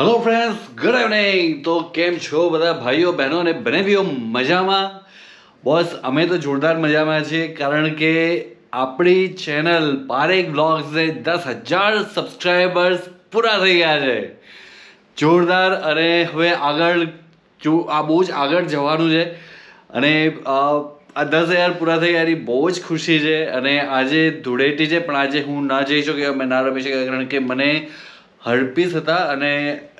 Hello friends good evening તો કેમ છો બધા ભાઈઓ, બહેનો અને બનેવીઓ મજામાં? બોસ, અમે તો જોરદાર મજામાં છીએ, કારણ કે આપણી ચેનલ પારેખ બ્લોગ્સને દસ હજાર સબસ્ક્રાઈબર્સ પૂરા થઈ ગયા છે. જોરદાર, અને હવે આગળ જો, આ બહુ જ આગળ જવાનું છે. અને આ દસ હજાર પૂરા થઈ ગયા બહુ જ ખુશી છે. અને આજે ધૂળેટી છે, પણ આજે હું ના જઈ શક્યો, મેં ના રમી શક્યો, કારણ કે મને હર્પીસ હતા અને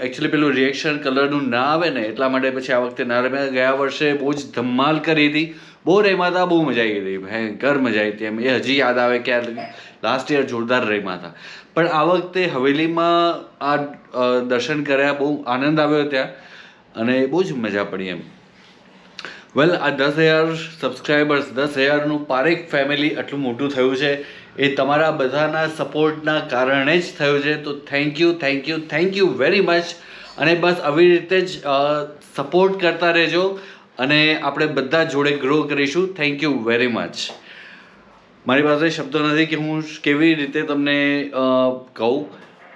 એકચ્યુઅલી પેલું રિએક્શન કલરનું ના આવે ને એટલા માટે પછી આ વખતે ના ગયા વર્ષે બહુ જ ધમાલ કરી હતી. બહુ રમ્યા હતા, બહુ મજા આવી હતી. ભયંકર મજા આવી હતી એમ. એ હજી યાદ આવે કે લાસ્ટ યર જોરદાર રમ્યા હતા. પણ આ વખતે હવેલીમાં આ દર્શન કર્યા, બહુ આનંદ આવ્યો ત્યાં અને બહુ જ મજા પડી એમ. વેલ આ દસ હજાર સબસ્ક્રાઈબર્સ દસ હજારનું પારેખ ફેમિલી આટલું મોટું થયું છે. એ તમારા બધાના સપોર્ટના કારણે જ થયું છે. તો thank you thank you thank you very much અને બસ આવી રીતે જ સપોર્ટ કરતા રહેજો અને આપણે બધા જોડે ગ્રો કરીશું. થેન્ક યુ વેરી મચ મારી પાસે શબ્દો નથી કે હું કેવી રીતે તમને કહું.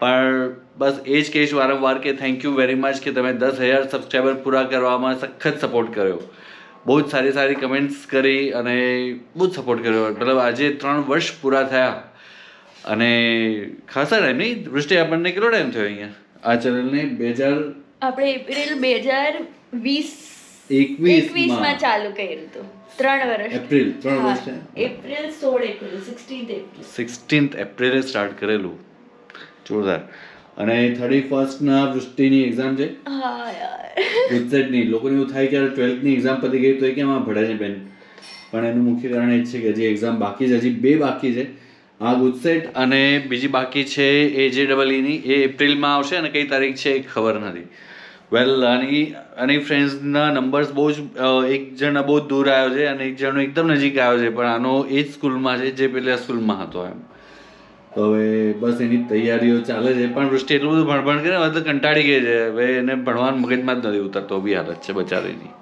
પણ બસ એ જ કહીશ વારંવાર કે થેન્ક યુ વેરી મચ કે તમે દસ હજાર સબસ્ક્રાઈબર પૂરા કરવામાં સખત સપોર્ટ કર્યો. બહુ જ સારી સારી કમેન્ટ્સ કરી અને બહુ જ સપોર્ટ કર્યો. મતલબ આજે ત્રણ વર્ષ પૂરા થયા અને ખાસા ટાઈમ નહીં? વૃષ્ટિ આપણને કેટલો ટાઈમ થયો અહીંયા? આ ચેનલને બે હજાર આપણે એપ્રિલ બે હજાર વીસ એકવીસમાં ચાલુ કર્યું હતું. ત્રણ વર્ષ. એપ્રિલ ત્રણ વર્ષ એપ્રિલ સોળ એપ્રિલ સિક્સટીન્થ એપ્રિલ. સિક્સટીન્થ એપ્રિલે સ્ટાર્ટ કરેલું. જોરદાર. અને થર્ટી ફર્સ્ટના વૃષ્ટિની એક્ઝામ છે. ગુજસેટની લોકોને એવું થાય કે ટ્વેલ્થની એક્ઝામ પતી ગઈ તો એ કેમ આ ભણે છે બેન? પણ એનું મુખ્ય કારણ એ છે કે હજી એક્ઝામ બાકી છે હજી બે બાકી છે. આ ગુજસેટ અને બીજી બાકી છે એ જે ડબલ ઈની એ એપ્રિલમાં આવશે અને કઈ તારીખ છે એ ખબર નથી. વેલ આની આની ફ્રેન્ડ્સના નંબર્સ બહુ જ એક જણ બહુ દૂર આવ્યો છે અને એક જણનો એકદમ નજીક આવ્યો છે પણ આનો એ જ સ્કૂલમાં છે જે પેલા સ્કૂલમાં હતો એમ. તો હવે બસ એની તૈયારીઓ ચાલે છે. પણ વૃષ્ટિ એટલું બધું ભણભણ કરે હવે તો કંટાળી ગઈ છે. હવે એને ભણવાનું મગજમાં જ નથી ઉતરતો, બી હાલત છે બચારીની.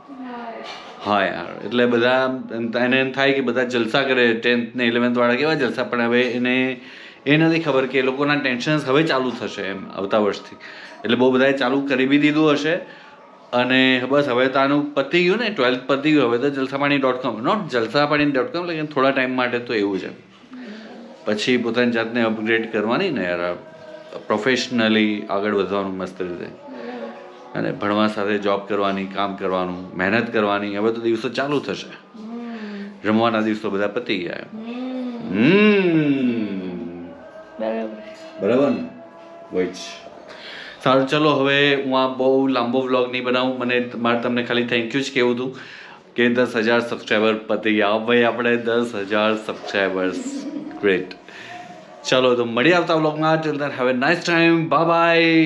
હા યાર, એટલે બધા એને એમ થાય કે બધા જલસા કરે ટેન્થ ને ઇલેવન્થ વાળા કેવા જલસા, પણ હવે એને, એ નથી ખબર કે એ લોકોના ટેન્શન્સ હવે ચાલુ થશે એમ આવતા વર્ષથી. એટલે બહુ બધાએ ચાલુ કરી બી દીધું હશે. અને બસ હવે તો આનું પતી ગયું ને ટ્વેલ્થ પતી ગયું, હવે તો Jalsapani dot com not Jalsapani dot com લેકિન થોડા ટાઈમ માટે તો એવું છે પછી પોતાની જાતને અપગ્રેડ કરવાની ને યાર પ્રોફેશનલી આગળ વધવાનું મસ્ત રીતે. અને ભણવા સાથે જોબ કરવાની કામ કરવાનું મહેનત કરવાની હવે તો દિવસો ચાલુ થશે. રમવાના દિવસો બધા પતી ગયા. બરાબર. ને? વચ સારું ચલો હવે હું આ બહુ લાંબો વ્લોગ નહીં બનાવું. મને મારે તમને ખાલી થેન્ક યુ જ કહેવું હતું કે દસ હજાર સબસ્ક્રાઈબર પતી ગયા. ભાઈ આપણે દસ હજાર સબસ્ક્રાઈબર્સ ગ્રેટ ચલો તો મળી આવતા બ્લોગમાં till then have a nice time bye bye